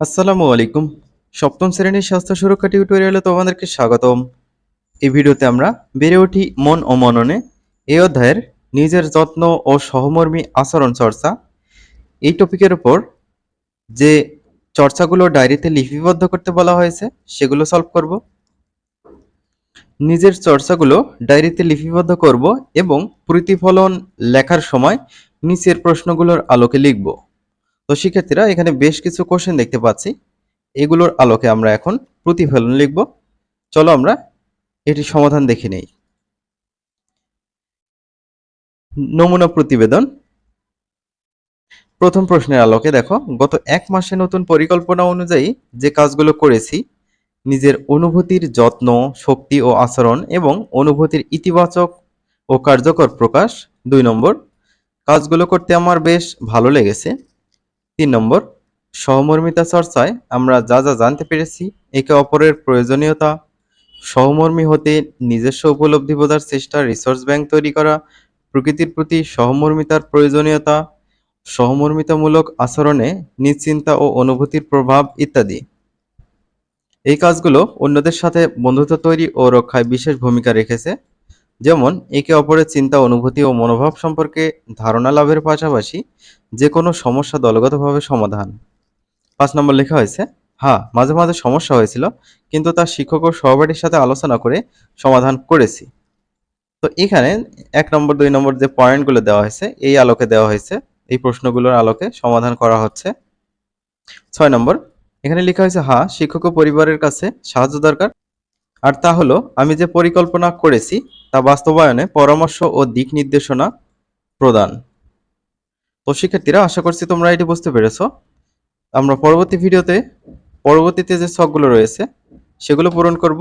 আসসালামু আলাইকুম। সপ্তম শ্রেণির স্বাস্থ্য সুরক্ষা টিউটোরিয়ালে তোমাদেরকে স্বাগতম। এই ভিডিওতে আমরা বেড়ে উঠি মন ও মননে। এই অধ্যায়ের নিজের যত্ন ও সহমর্মী আচরণ চর্চা। এই টপিকের উপর যে চর্চাগুলো ডায়েরিতে লিপিবদ্ধ করতে বলা হয়েছে, সেগুলো সলভ করব। নিজের চর্চাগুলো ডায়েরিতে লিপিবদ্ধ করব এবং প্রতিফলন লেখার সময় নিচের প্রশ্নগুলোর আলোকে লিখব। তো শিক্ষার্থীরা, এখানে বেশ কিছু কোশ্চেন দেখতে পাচ্ছি। এগুলোর আলোকে আমরা এখন প্রতিফলন লিখব। চলো আমরা এটি সমাধান দেখে নেই। নমুনা প্রতিবেদন। প্রথম প্রশ্নের আলোকে দেখো, গত এক মাসে নতুন পরিকল্পনা অনুযায়ী যে কাজগুলো করেছি, নিজের অনুভূতির যত্ন, শক্তি ও আচরণ এবং অনুভূতির ইতিবাচক ও কার্যকর প্রকাশ, দুই নম্বর, কাজগুলো করতে আমার বেশ ভালো লেগেছে। তিন নম্বর, সহমর্মিতা চর্চায় আমরা যা যা জানতে পেরেছি, একে অপরের প্রয়োজনীয়তা, সহমর্মী হতে নিজস্ব উপলব্ধি বোঝার চেষ্টা রিসোর্স ব্যাংক তৈরি করা, প্রকৃতির প্রতি সহমর্মিতার প্রয়োজনীয়তা, সহমর্মিতামূলক আচরণে নিশ্চিন্তা ও অনুভূতির প্রভাব ইত্যাদি। এই কাজগুলো অন্যদের সাথে বন্ধুত্ব তৈরি ও রক্ষায় বিশেষ ভূমিকা রেখেছে। যেমন, একে অপরের চিন্তা, অনুভূতি ও মনোভাব সম্পর্কে ধারণা লাভের পাশাপাশি যে কোনো সমস্যা দলগতভাবে সমাধান। পাঁচ নম্বর লেখা হয়েছে হ্যাঁ মাঝে মাঝে সমস্যা হয়েছিল, কিন্তু তার শিক্ষক ও সহপাঠীর সাথে আলোচনা করে সমাধান করেছি। তো এখানে এক নম্বর, দুই নম্বর যে পয়েন্টগুলো দেওয়া হয়েছে, এই আলোকে দেওয়া হয়েছে, এই প্রশ্নগুলোর আলোকে সমাধান করা হচ্ছে। ছয় নম্বর, এখানে লেখা হয়েছে হ্যাঁ শিক্ষক ও পরিবারের কাছে সাহায্য দরকার আর তা হলো, আমি যে পরিকল্পনা করেছি তা বাস্তবায়নে পরামর্শ ও দিক নির্দেশনা প্রদান। তো শিক্ষার্থীরা, আশা করছি তোমরা এটি বুঝতে পেরেছ। আমরা পরবর্তী ভিডিওতে, পরবর্তীতে যে ছকগুলো রয়েছে, সেগুলো পূরণ করব।